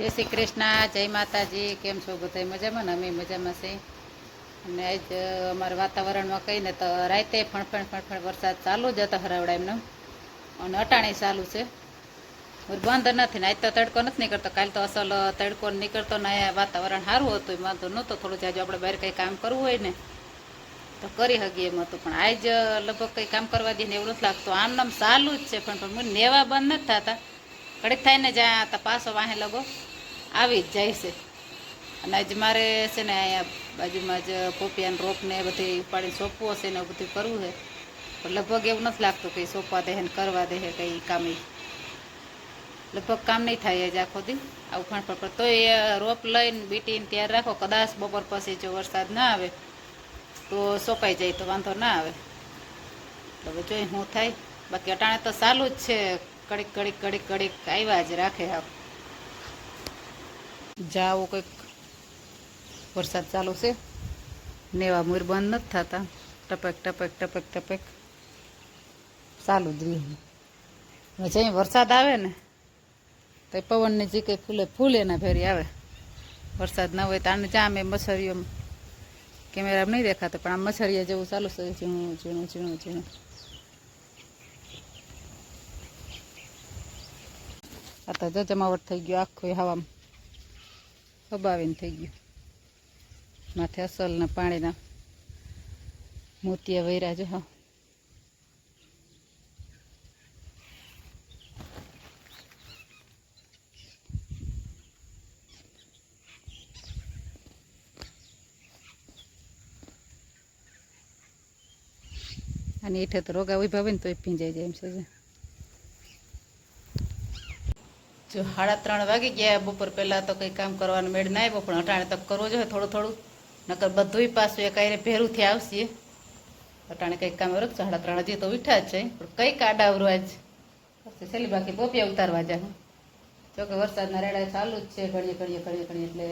જય શ્રી કૃષ્ણ, જય માતાજી, કેમ છો બધા? મજામાં ને? અમે મજામાં છે અને આજ અમારા વાતાવરણમાં કહીને તો રાતે ફણફણ ફણફણ વરસાદ ચાલુ જ હતો હરાવડા એમનો. અને અટાણી ચાલુ છે. બંધ નથી ને, આજ તો તડકો નથી નીકળતો. કાલ તો અસલ તડકો નીકળતો ને વાતાવરણ સારું હતું, એમાં વાંધો નહોતો. થોડું જાજુ આપણે બહાર કંઈ કામ કરવું હોય ને, તો કરી હગી એમ હતું. પણ આજ લગભગ કંઈ કામ કરવા દે ને એવું નથી લાગતું. આમ નામ ચાલુ જ છે પણ પણ નેવા બંધ નથી થતા. ઘડીક થાય ને જ્યાં તો પાછો વાહે લગો. આવી જ જાય છે. અને આજે મારે છે ને અહીંયા બાજુમાં જ પોપિયાન રોપ ને બધી ઉપાડીને સોંપવો છે ને બધું કરવું છે. પણ લગભગ એવું નથી લાગતું કે સોંપવા દે ને કરવા દે કંઈ કામ. લગભગ કામ નહીં થાય જ આખો દી આવું ફણ પણ તો એ રોપ લઈને બીટીને તૈયાર રાખો, કદાચ બપોર પછી જો વરસાદ ના આવે તો સોંપાઈ જાય તો વાંધો ના આવે. તો હવે જોઈ શું થાય. બાકી અટાણે તો ચાલુ જ છે. કડીક કડીક કડીક કડીક આવ્યા જ રાખે આવ જાવો કંઈક. વરસાદ ચાલુ છે. નેવા મૂર બંધ નથી થતા. ટપક ટપક ટપક ટપક. ચાલુ જ રહે જે વરસાદ આવે ને, તો પવનને જે કંઈ ફૂલે, ફૂલ એના ભેરી આવે. વરસાદ ના હોય તો આને જ્યાં અમે મચ્છરીઓ કેમેરામાં નહીં દેખાતો, પણ આ મચ્છરીયા જેવું ચાલુ છે. ઝીણું ઝીણું ઝીણું ઝીણું. આ તો જમાવટ થઈ ગયો આખું હવામાં. હબાવીને થઈ ગયું. માથે અસલના પાણીના મોતિયા વૈરા જો, હા. અને એઠે તો રોગા ઊભા ને તોય પીંજાઈ જાય એમ છે. જો. સાડા ત્રણ વાગી ગયા, બપોર પહેલાં તો કંઈ કામ કરવાનું મેળ ના આવ્યો, પણ અટાણે તો કરવો જોઈએ થોડું થોડું. નકર બધુંય પાછું એક આઈને ભેરુંથી આવશે. અટાણે કંઈક કામ રખ સાડા ત્રણ હજી તો ઉઠ્યા જ છે. પણ કંઈક આડાવરું આજ. પછી છેલ્લી બાકી પોપિયા ઉતારવા જાય જોકે વરસાદના રેડા ચાલુ જ છે, ઘડીએ ઘડીએ ઘડીએ ઘડીએ એટલે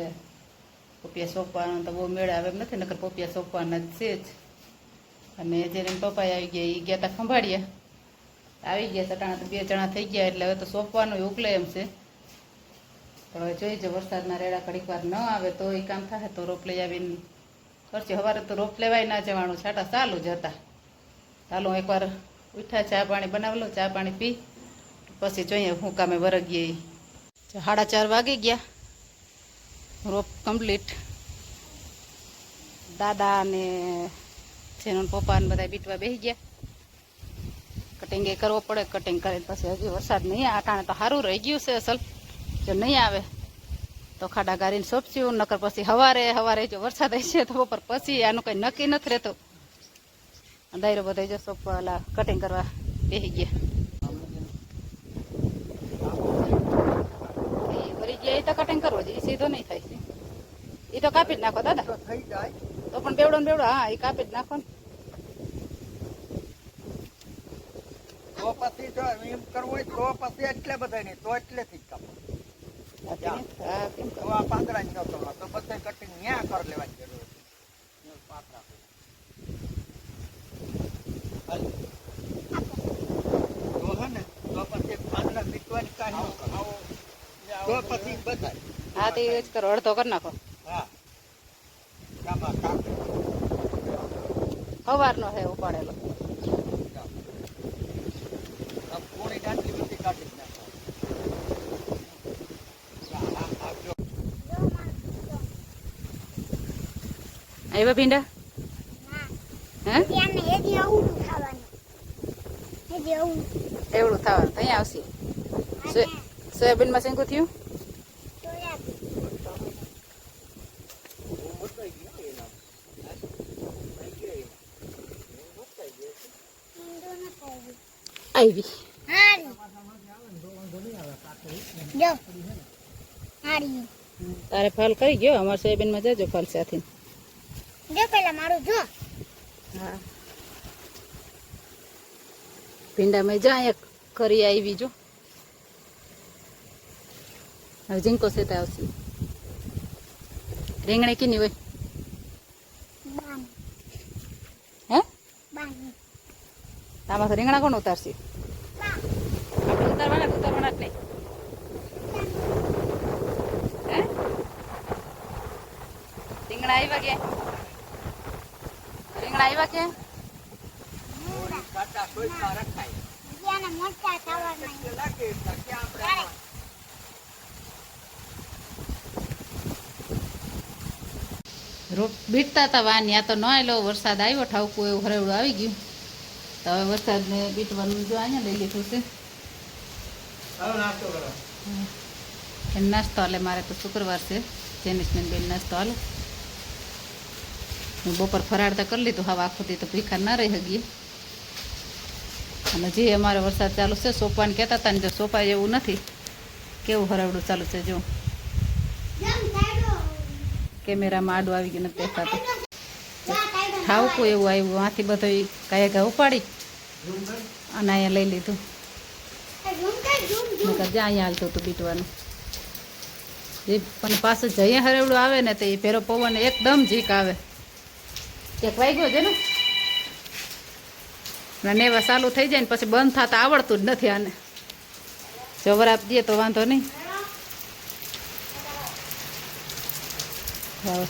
પોપિયા સોંપવાનો તો બહુ મેળ આવે એમ નથી, નકર પોપિયા સોંપવાના જ છે જ. અને જેને પપ્પાએ આવી ગયા એ ગયા તા ખંભાળ્યા. આવી ગયા સટાણા તો બે જણા થઈ ગયા એટલે હવે તો સોંપવાનું ઉકલે એમ છે. તો હવે જોઈ જો વરસાદના રેડા ઘડીક વાર ન આવે તો એ કામ થાય, તો રોપ લઈ આવીને. કરશે સવારે તો રોપ લેવાય ના જવાનું, છાટા ચાલુ જ હતા. ચાલો એકવાર ઉઠા ચા પાણી બનાવેલો ચા પાણી પી, પછી જોઈએ હું કામે વરગીએ. સાડા ચાર વાગી ગયા. Rope complete. દાદા અને જેનો પપ્પા ને બધા બીટવા બેસી ગયા. કટિંગ એ કરવો પડે કટિંગ કરીને પછી હજી વરસાદ નહીં આ આટાણે તો સારું રહી ગયું છે અસલ. જો નહીં આવે તો ખાડા ગારીને સોંપશું નકર પછી હવારે હવારે જો વરસાદ હશે તો બપોર પછી આનું કંઈ નક્કી નથી રહેતું. દાયરો બધા જો સોંપવા ઓલા કટિંગ કરવા બેસી ગયા. એ ગયા એ તો કટિંગ કરવો જોઈએ સીધો નહીં થાય. એ તો કાપી જ નાખો દાદા. થઈ જાય. તો પણ બેવડો ને બેવડો હા એ કાપી જ નાખો ને. તો પછી જો એમ કરવું હોય તો પછી એટલે બધા નહીં તો એટલેથી જ કાપો હા તો આ પાંદડા તો બધા કટિંગ ન્યા કર લેવાની જરૂર છે તો હે ને તો પછી પાંદડા મીટવાની કાંઈ ન તો પછી બધા હા તો એ જ કરો અડધો કરી નાખો. હા. કાપા કાપે સવારનો હે ઉપાડેલો આ પૂરી દાંતલી બધી કાઢી જ નાખો હા, હા, હા, જો. આવ્યા ભીંડા? એવડું થવાનું ત્યાં આવશે. શેંકું થયું? સોયાબીન. ન ખાવી આવી તારે ફાલ કરી ગયો? અમારે સોયાબીનમાં જજો ફાલ સાથે. દે પહેલા મારું જો. હા. ભીંડા મેં જા એક કરી આવી જો. હવે જીંકો સેતા આવશે. રીંગણી કેની હોય? હે? આમાં રીંગણા કોણ ઉતારશે? ઉતારવાના ઉતારવાના જ નહીં? રીંગણા આવ્યા ગયા. આપણે રોપ બીટતા હતા વાની યા તો ન આવેલો વરસાદ આવ્યો ઠાવકું એવું હરેવડું આવી ગયું. તો હવે વરસાદને બીટવાનું જો અહીંયા લઈ લીધું છે. નાસ્તો કરો. એમ નાસ્તો હાલે મારે તો શુક્રવાર છે. જેનિસને બેન નાસ્તો હાલે. બપોર ફરાળ કરી લીધું, હવે આખો દી તો ભીખા ના રહી શકીએ અને જે અમારે વરસાદ ચાલુ છે, સોપાને કહેતા હતા ને જો સોપાય એવું નથી, કેવું હરાવડું ચાલુ છે, જો. કેમેરામાં આડું આવી ગયું, નથી દેખાતું. ઠાવકું એવું આવ્યું, આથી બધો કાંઈ ઘા ઉપાડી અને અહીંયા લઈ લીધું. જ્યાં અહીંયા હાલતું હતું બીટવાનું. એ પણ પાછું જઈએ હરેવડું આવે ને તો એ પહેરો પવન એકદમ ઝીક આવે. એક ગયો છે ને? અને એવા ચાલુ થઈ જાય ને પછી બંધ થતા આવડતું જ નથી આને. જવર આપ દઈએ તો વાંધો નહીં.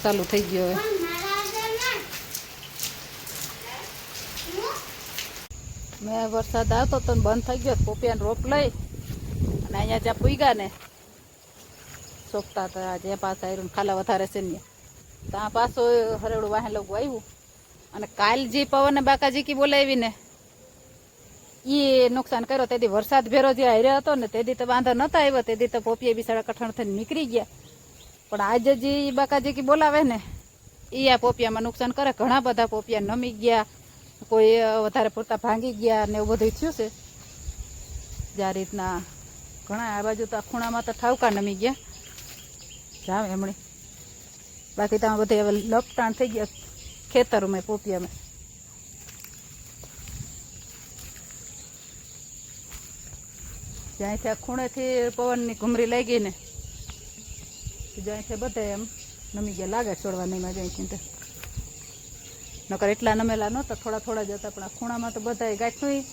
ચાલુ થઈ ગયો હવે. મેં વરસાદ આવતો તો બંધ થઈ ગયો પોપિયાને રોપ લઈ અને અહીંયા જ્યાં પૂગ્યા ને, સોપતા હતા. જે પાસે આવ્યું ખાલા વધારે છે ને ત્યાં. પાછો હરેડું વાહે લોકો આવ્યું. અને કાલ જે પવન બાકાજી કી બોલાવીને એ નુકસાન કર્યો તેથી વરસાદ ભેરો જે હાર્યો હતો ને તેથી તો વાંધો નતો આવ્યો તેથી તો પોપીએ બિસાડા કઠણ થઈને નીકળી ગયા. પણ આજે જે બાકાજી કી બોલાવે ને એ આ પોપિયામાં નુકસાન કરે. ઘણા બધા પોપિયા નમી ગયા, કોઈ વધારે પૂરતા ભાંગી ગયા ને એવું બધું થયું છે. જે આ રીતના ઘણા, આ બાજુ તો આ ખૂણામાં તો ઠાવકા નમી ગયા. જાવ એમણે. બાકી તમે બધે હવે લપટાણ થઈ ગયા. ખેતરોમાં પોપિયામાં જ્યાંથી આ ખૂણેથી પવનની ઘૂમરી લાગી ને, જ્યાંથી બધા એમ નમી ગયા. લાગે છોડવા નહીં જ્યાંથી તો. નકર એટલા નમેલા નહોતા, થોડા થોડા જ હતા, પણ આ ખૂણામાં તો બધા ગાંઠું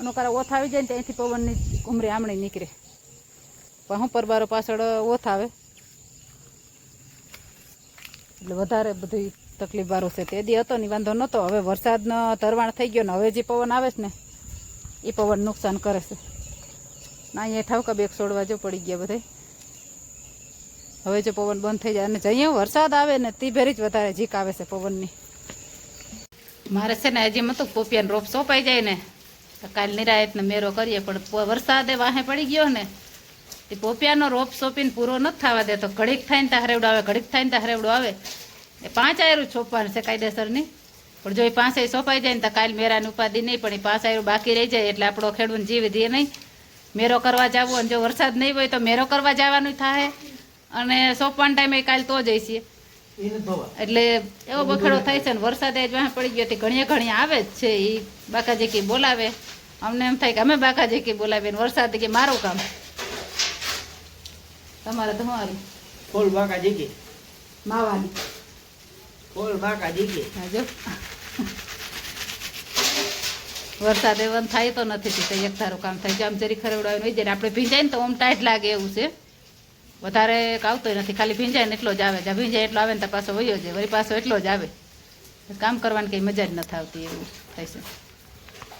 અનુકારા ઓથ આવી જાય ને ત્યાંથી પવનની ઘુમરી આમણી નીકળે. પણ હું પરબારો પાછળ ઓથ આવે એટલે વધારે બધી તકલીફ વાળું છે. તે દી હતો ને વાંધો નહોતો હવે વરસાદનો તરવાણ થઈ ગયો ને હવે જે પવન આવે છે ને એ પવન નુકસાન કરે છે. ના અહીંયા ઠાવકા બેગ છોડવા જો પડી ગયા બધે હવે જો પવન બંધ થઈ જાય. અને જઈએ વરસાદ આવે ને, તે ભેરી જ વધારે જીક આવે છે પવનની. મારે છે ને હજી મતું પોપિયાનો રોપ સોંપાઈ જાય ને કાલ નિરાયતને મેરો કરીએ. પણ વરસાદ વરસાદે વાહે પડી ગયો ને, તે પોપિયાનો રોપ સોંપીને પૂરો નથી થવા દેતો. ઘડીક થાય ને ત્યાં હરેવડો આવે, ઘડીક થાય ને ત્યાં હરેવડો આવે. એ પાંચ આયરું છોપવાનું છે કાયદેસરની. પણ જો એ પાંચ સોંપાઈ જાય ને તો કાલ મેરાની ઉપાધિ નહીં પણ એ પાંચ આયરું બાકી રહી જાય એટલે આપણો ખેડૂત જીવ દે નહીં. મેરો કરવા જવું અને જો વરસાદ નહીં હોય તો મેરો કરવા જવાનું થાય અને સોંપવાના ટાઈમે કાલ તો જઈશીએ એટલે એવો બખેડો થાય છે ને વરસાદ જ વાહ પડી ગયો ઘણીએ ઘણી આવે જ છે. એ બાકાજી કે બોલાવે. અમને એમ થાય કે અમે બાકાજી કે બોલાવીએ ને વરસાદ કે મારું કામ. તમારે તમારું. ફૂલ બાકાજી કે માવાની ફૂલ બાકા જીકી હા વરસાદ એવો થાય તો નથી થતો, એક ધારું કામ થાય. આમ જરી ખરવડાવીને હોય જાય આપણે ભીંજાય ને તો ઓમ ટાઈટ લાગે એવું છે. વધારે આવતો નથી, ખાલી ભીંજાય ને એટલો જ આવે. જ્યાં ભીંજાય એટલો આવે ને તો પાછો વયો જાય, વળી પાછો એટલો જ આવે. કામ કરવાની કંઈ મજા જ નથી આવતી એવું થાય છે.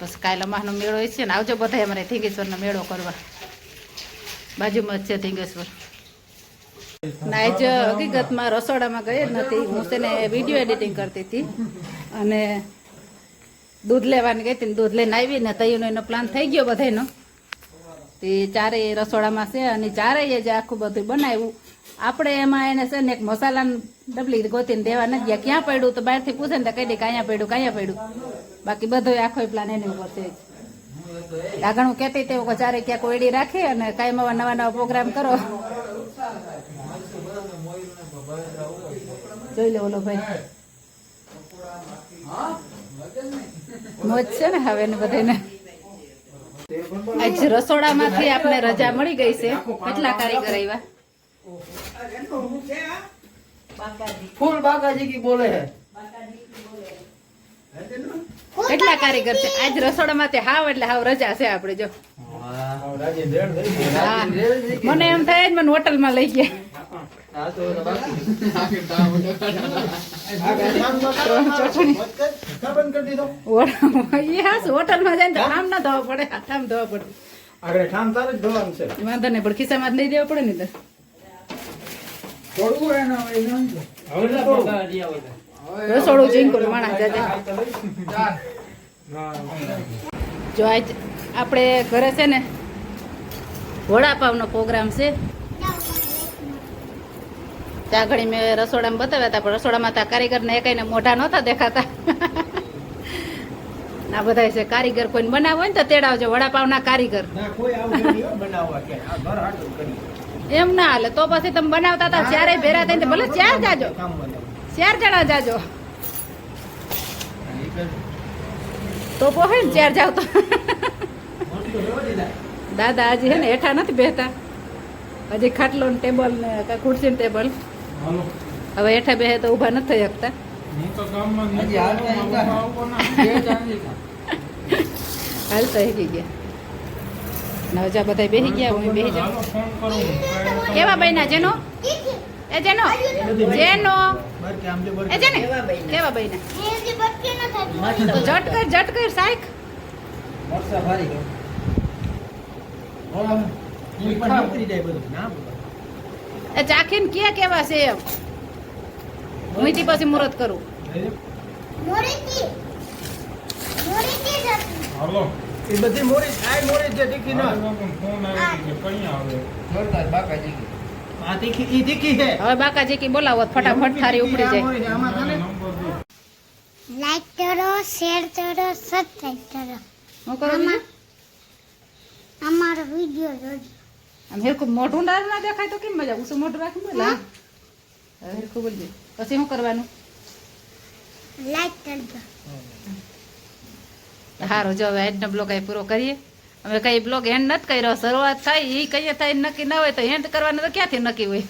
પછી કાલે અમાસનો મેળો છે ને, આવજો બધા અમારે થિંગેશ્વરનો મેળો કરવા. બાજુમાં જ છે ધીંગેશ્વર ના હકીકતમાં રસોડામાં ગઈ નથી. હું તેને વીડિયો એડિટિંગ કરતી હતી. અને દૂધ લેવાની ગઈ હતી દૂધ લઈને આવી ને તૈયારનો એનો પ્લાન થઈ ગયો બધાનો તે ચારેય રસોડામાં છે અને ચારેય જે આખું બધું બનાવ્યું. આપણે એમાં એને છે ને એક મસાલાની ડબલી ગોતીને દેવા નથી ગયા. ક્યાં પડ્યું? તો બહારથી પૂછે ને તો કહી દે કાંયા પડ્યું કાંયા પડ્યું. બાકી બધો આખો પ્લાન એની ઉપર છે આગળ હું કહેતી તે ચારે ક્યાંક ઓયડી રાખી અને કાંઈ નવા નવા પ્રોગ્રામ કરો. જોઈ લે ઓલો ભાઈ. મોજ છે ને હવે ને બધાને આજ રસોડામાંથી આપણે રજા મળી ગઈ છે. કેટલા કારીગર આવ્યા ફૂલ બાકાજી કી બોલે હે. કેટલા કારીગર છે? આજ રસોડામાંથી હાવ એટલે હાવ રજા છે આપણે જો. હા. મને એમ થાય જ મને હોટલમાં લઈ ગયા. ના ખિસ્સામાં લઈ દેવા પડે ને તો રસોડું ચીંકું જાજે જો આપણે ઘરે છે ને વડાપાવનો પ્રોગ્રામ છે. ત્યાં ઘડી મેં રસોડામાં બતાવ્યા હતા પણ રસોડામાં ત્યાં કારીગરને એકાઈને મોઢા નહોતા દેખાતા. આ બધા છે કારીગર કોઈને બનાવો હોય ને તો તેડાવજો વડાપાવના કારીગર. ના કોઈ આવું નથી હો બનાવવા કે આ ઘર હાટું કરી. એમ ના હાલે તો પછી તમે બનાવતા હતા ચારે ભેરા થઈને ભલે ચાર જાજો. ચાર જણા જાજો. તો પોહે ને ચાર જાવ તો. દાદા હજી હે ને હેઠા નથી બેહતા. હજી ખાટલો ને ટેબલ ને ખુરશી ને ટેબલ. હવે હેઠા બેહે તો ઊભા નથી થઈ શકતા. હાલ તો હેગી ગયા. નવજા બધા બેહી ગયા હું બેહી જાઉં. કેવા બન્યા જેનો? એ જેનો? જેનો? એ જેને? કેવા ભાઈ ના ન તો જટ કર જટ કર સાઈક. મોરસા ભારી ગયો ઓલા ઈ પણ જાય બધું. ના બોલો. એ ચાખીને કે કેવા છે એમ? હું પછી મુહૂર્ત કરું. મોરીથી મોરીથી જ હતી. એ બધી મોરી આ મોરી છે તીખી ના. જોરદાર બાકા જી. આ તીખી ઈ તીખી છે. હવે બાકાજી કી બોલાવો ફટાફટ થારી ઉપડી જાય. લાઈક કરો શેર કરો સબસ્ક્રાઈબ કરો. હું કરું અમારો વીડિયો જોજો. આમ હેરખું મોઢું ના ના દેખાય તો કેમ મજા? ઉસું મોઢું રાખી બોલા હેરખું બોલજે પછી શું કરવાનું? લાઈક કરજો સારું જો હવે આજનો બ્લોગ અહીં પૂરો કરીએ. અમે કઈ બ્લોગ એન્ડ નથી કર્યો શરૂઆત થાય એ કઈ થાય નક્કી ના હોય તો એન્ડ કરવાનું તો ક્યાંથી નક્કી હોય?